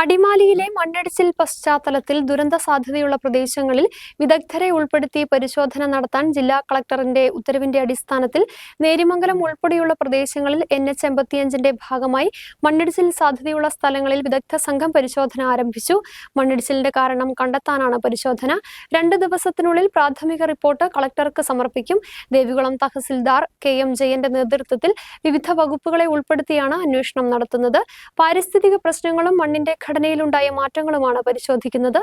അടിമാലിയിലെ മണ്ണിടിച്ചിൽ പശ്ചാത്തലത്തിൽ ദുരന്ത സാധ്യതയുള്ള പ്രദേശങ്ങളിൽ വിദഗ്ധരെ ഉൾപ്പെടുത്തി പരിശോധന നടത്താൻ ജില്ലാ കളക്ടറിന്റെ ഉത്തരവിന്റെ അടിസ്ഥാനത്തിൽ നേരിമംഗലം ഉൾപ്പെടെയുള്ള പ്രദേശങ്ങളിൽ എൻ എച്ച് എൺപത്തിയഞ്ചിന്റെ ഭാഗമായി മണ്ണിടിച്ചിൽ സാധ്യതയുള്ള സ്ഥലങ്ങളിൽ വിദഗ്ധ സംഘം പരിശോധന ആരംഭിച്ചു. മണ്ണിടിച്ചിലിന്റെ കാരണം കണ്ടെത്താനാണ് പരിശോധന. രണ്ട് ദിവസത്തിനുള്ളിൽ പ്രാഥമിക റിപ്പോർട്ട് കളക്ടർക്ക് സമർപ്പിക്കും. ദേവികുളം തഹസിൽദാർ കെ എം ജയന്റെ നേതൃത്വത്തിൽ വിവിധ വകുപ്പുകളെ ഉൾപ്പെടുത്തിയാണ് അന്വേഷണം നടത്തുന്നത്. പാരിസ്ഥിതിക പ്രശ്നങ്ങളും മണ്ണിന്റെ ഘടനയിലുണ്ടായ മാറ്റങ്ങളുമാണ് പരിശോധിക്കുന്നത്.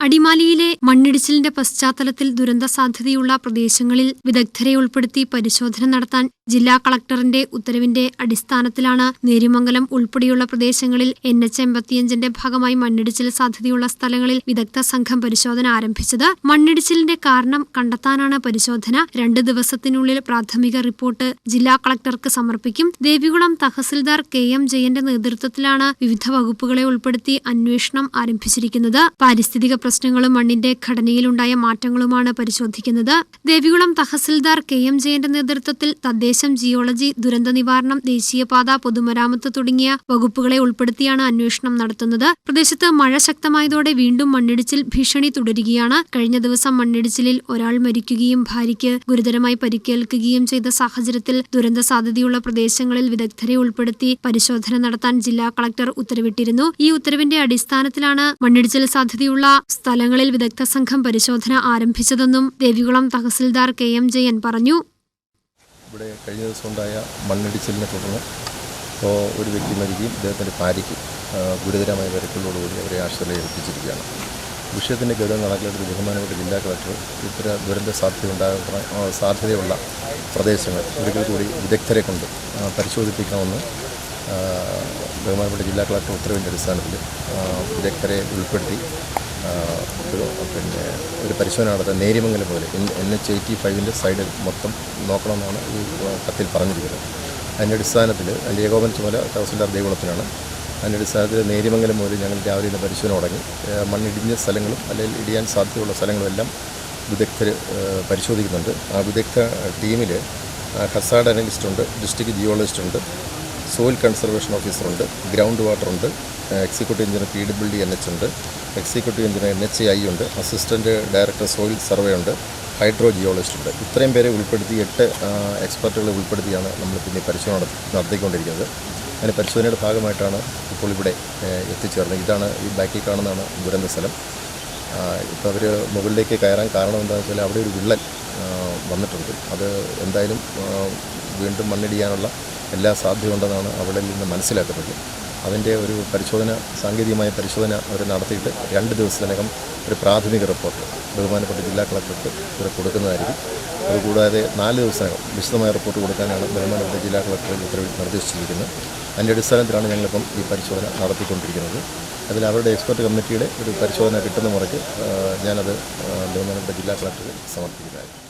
അടിമാലിയിലെ മണ്ണിടിച്ചിലിന്റെ പശ്ചാത്തലത്തിൽ ദുരന്ത സാധ്യതയുള്ള പ്രദേശങ്ങളിൽ വിദഗ്ധരെ ഉൾപ്പെടുത്തി പരിശോധന നടത്താൻ ജില്ലാ കളക്ടറിന്റെ ഉത്തരവിന്റെ അടിസ്ഥാനത്തിലാണ് നേരിമംഗലം ഉൾപ്പെടെയുള്ള പ്രദേശങ്ങളിൽ എൻ എച്ച് എൺപത്തിയഞ്ചിന്റെ ഭാഗമായി മണ്ണിടിച്ചിൽ സാധ്യതയുള്ള സ്ഥലങ്ങളിൽ വിദഗ്ധ സംഘം പരിശോധന ആരംഭിച്ചത്. മണ്ണിടിച്ചിലിന്റെ കാരണം കണ്ടെത്താനാണ് പരിശോധന. രണ്ട് ദിവസത്തിനുള്ളിൽ പ്രാഥമിക റിപ്പോർട്ട് ജില്ലാ കളക്ടർക്ക് സമർപ്പിക്കും. ദേവികുളം തഹസിൽദാർ കെ എം ജയന്റെ നേതൃത്വത്തിലാണ് വിവിധ വകുപ്പുകളെ ഉൾപ്പെടുത്തി അന്വേഷണം ആരംഭിച്ചിരിക്കുന്നത്. പാരിസ്ഥിതിക പ്രശ്നങ്ങളും മണ്ണിന്റെ ഘടനയിലുണ്ടായ മാറ്റങ്ങളുമാണ് പരിശോധിക്കുന്നത്. ദേവികുളം തഹസിൽദാർ കെ എം ജയന്റെ നേതൃത്വത്തിൽ തദ്ദേശം ജിയോളജി ദുരന്ത നിവാരണം ദേശീയപാത പൊതുമരാമത്ത് തുടങ്ങിയ വകുപ്പുകളെ ഉൾപ്പെടുത്തിയാണ് അന്വേഷണം നടത്തുന്നത്. പ്രദേശത്ത് മഴ ശക്തമായതോടെ വീണ്ടും മണ്ണിടിച്ചിൽ ഭീഷണി തുടരുകയാണ്. കഴിഞ്ഞ ദിവസം മണ്ണിടിച്ചിലിൽ ഒരാൾ മരിക്കുകയും ഭാര്യയ്ക്ക് ഗുരുതരമായി പരിക്കേൽക്കുകയും ചെയ്ത സാഹചര്യത്തിൽ ദുരന്ത സാധ്യതയുള്ള പ്രദേശങ്ങളിൽ വിദഗ്ധരെ ഉൾപ്പെടുത്തി പരിശോധന നടത്താൻ ജില്ലാ കളക്ടർ ഉത്തരവിട്ടിരുന്നു. ഈ ഉത്തരവിന്റെ അടിസ്ഥാനത്തിലാണ് മണ്ണിടിച്ചിൽ സാധ്യതയുള്ള സ്ഥലങ്ങളിൽ വിദഗ്ധ സംഘം പരിശോധന ആരംഭിച്ചതെന്നും ദേവികുളം തഹസിൽദാർ കെ എം ജയൻ പറഞ്ഞു. ഇവിടെ കഴിഞ്ഞ ദിവസം ഉണ്ടായ മണ്ണിടിച്ചിലിനെ തുടർന്ന് ഇപ്പോൾ ഒരു വ്യക്തി മരിക്കുകയും അദ്ദേഹത്തിന്റെ ഭാര്യയ്ക്ക് ഗുരുതരമായ പരിക്കുകളോടുകൂടി അവരെ ആശുപത്രിയിൽ എത്തിച്ചിരിക്കുകയാണ് വിഷയത്തിന്റെ ഗൗരവം കണക്കിലെടുത്ത് ബഹുമാനപ്പെട്ട ജില്ലാ കളക്ടർ ഇത്തര ദുരന്ത സാധ്യത ഉണ്ടാകുന്ന ആ, സാധ്യതയുള്ള പ്രദേശങ്ങൾ ഒരിക്കൽ കൂടി വിദഗ്ധരെ കൊണ്ട് പരിശോധിപ്പിക്കണമെന്ന് ബഹുമാനപ്പെട്ട ജില്ലാ കളക്ടർ ഉത്തരവിന്റെ അടിസ്ഥാനത്തിൽ വിദഗ്ധരെ ഉൾപ്പെടുത്തി പിന്നെ ഒരു പരിശോധന നടത്താൻ നേരിമംഗലം മുതൽ എൻ എച്ച് എയ്റ്റി ഫൈവിന്റെ സൈഡിൽ മൊത്തം നോക്കണമെന്നാണ് ഈ കത്തിൽ പറഞ്ഞിരിക്കുന്നത്. അതിന്റെ അടിസ്ഥാനത്തിൽ അതിന്റെ ഏകോപന ചുമല തഹസിൽദാർ ദേവകുളത്തിനാണ്. അതിന്റെ അടിസ്ഥാനത്തിൽ നേരിമംഗലം മുതൽ ഞങ്ങൾ രാവിലെ ഇന്ന് പരിശോധന തുടങ്ങി. മണ്ണിടിഞ്ഞ സ്ഥലങ്ങളും അല്ലെങ്കിൽ ഇടിയാൻ സാധ്യതയുള്ള സ്ഥലങ്ങളും എല്ലാം വിദഗ്ധർ പരിശോധിക്കുന്നുണ്ട്. ആ വിദഗ്ധ ടീമിൽ ഹസാഡ് അനലിസ്റ്റ് ഉണ്ട് ഡിസ്ട്രിക്ട് ജിയോളജിസ്റ്റ് ഉണ്ട് സോയിൽ കൺസർവേഷൻ ഓഫീസറുണ്ട് ഗ്രൗണ്ട് വാട്ടർ ഉണ്ട് executive engineer P W D N H ഉണ്ട് executive engineer N H I ഉണ്ട്. അസിസ്റ്റന്റ് ഡയറക്ടർ സോയിൽ സർവേ ഉണ്ട്. ഹൈഡ്രോ ജിയോളജിസ്റ്റ് ഉണ്ട്. ഇത്രയും പേരെ ഉൾപ്പെടുത്തി എട്ട് എക്സ്പെർട്ടുകളെ ഉൾപ്പെടുത്തിയാണ് നമ്മൾ പിന്നെ പരിശോധന നടത്തി- നടത്തിക്കൊണ്ടിരിക്കുന്നത്. അതിന് പരിശോധനയുടെ ഭാഗമായിട്ടാണ് ഇപ്പോൾ ഇവിടെ എത്തിച്ചേർന്നത്. ഇതാണ് ഈ ബാക്കിൽ കാണുന്നതാണ് ദുരന്ത സ്ഥലം ഇപ്പോൾ അവർ മുകളിലേക്ക് കയറാൻ കാരണം എന്താണെന്ന് വെച്ചാൽ അവിടെ ഒരു വിള്ളൽ വന്നിട്ടുണ്ട്. അത് എന്തായാലും വീണ്ടും മണ്ണിടിയാനുള്ള എല്ലാ സാധ്യതയുണ്ടെന്നാണ് അവിടെ നിന്ന് മനസ്സിലാക്കുന്നത്. അതിന്റെ ഒരു പരിശോധന സാങ്കേതികമായ പരിശോധന അവർ നടത്തിയിട്ട് രണ്ട് ദിവസത്തിനകം ഒരു പ്രാഥമിക റിപ്പോർട്ട് ബഹുമാനപ്പെട്ട ജില്ലാ കളക്ടർക്ക് ഇവർ കൊടുക്കുന്നതായിരിക്കും. അതുകൂടാതെ നാല് ദിവസത്തിനകം വിശദമായ റിപ്പോർട്ട് കൊടുക്കാനാണ് ബഹുമാനപ്പെട്ട ജില്ലാ കളക്ടർ ഉത്തരവിൽ നിർദ്ദേശിച്ചിരിക്കുന്നത്. അതിന്റെ അടിസ്ഥാനത്തിലാണ് ഞങ്ങളിപ്പം ഈ പരിശോധന നടത്തിക്കൊണ്ടിരിക്കുന്നത്. അതിൽ അവരുടെ എക്സ്പെർട്ട് കമ്മിറ്റിയുടെ ഒരു പരിശോധന കിട്ടുന്ന മുറയ്ക്ക് ഞാനത് ബഹുമാനപ്പെട്ട ജില്ലാ കളക്ടർക്ക് സമർപ്പിക്കുന്നതായിരിക്കും.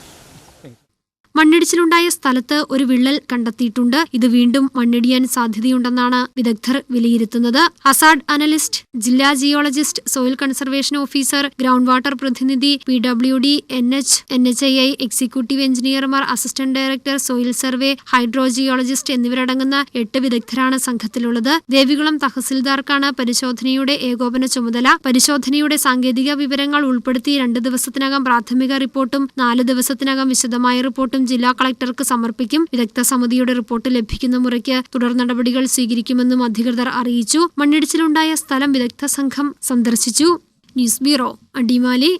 മണ്ണിടിച്ചിലുണ്ടായ സ്ഥലത്ത് ഒരു വിള്ളൽ കണ്ടെത്തിയിട്ടുണ്ട്. ഇത് വീണ്ടും മണ്ണിടിയാൻ സാധ്യതയുണ്ടെന്നാണ് വിദഗ്ധർ വിലയിരുത്തുന്നത്. അസാഡ് അനലിസ്റ്റ് ജില്ലാ geologist soil conservation officer ground water പ്രതിനിധി P W D N H N H I I executive എഞ്ചിനീയർമാർ assistant director soil survey hydrogeologist എന്നിവരടങ്ങുന്ന എട്ട് വിദഗ്ധരാണ് സംഘത്തിലുള്ളത്. ദേവികുളം തഹസിൽദാർക്കാണ് പരിശോധനയുടെ ഏകോപന ചുമതല. പരിശോധനയുടെ സാങ്കേതിക വിവരങ്ങൾ ഉൾപ്പെടുത്തി രണ്ട് ദിവസത്തിനകം പ്രാഥമിക റിപ്പോർട്ടും നാല് ദിവസത്തിനകം വിശദമായ റിപ്പോർട്ടും ജില്ലാ കളക്ടർക്ക് സമർപ്പിക്കും. വിദഗ്ധ സമിതിയുടെ റിപ്പോർട്ട് ലഭിക്കുന്ന മുറയ്ക്ക് തുടർ നടപടികൾ സ്വീകരിക്കുമെന്നും അധികൃതർ അറിയിച്ചു. മണ്ണിടിച്ചിലുണ്ടായ സ്ഥലം വിദഗ്ധ സംഘം സന്ദർശിച്ചു. News bureau Adimali.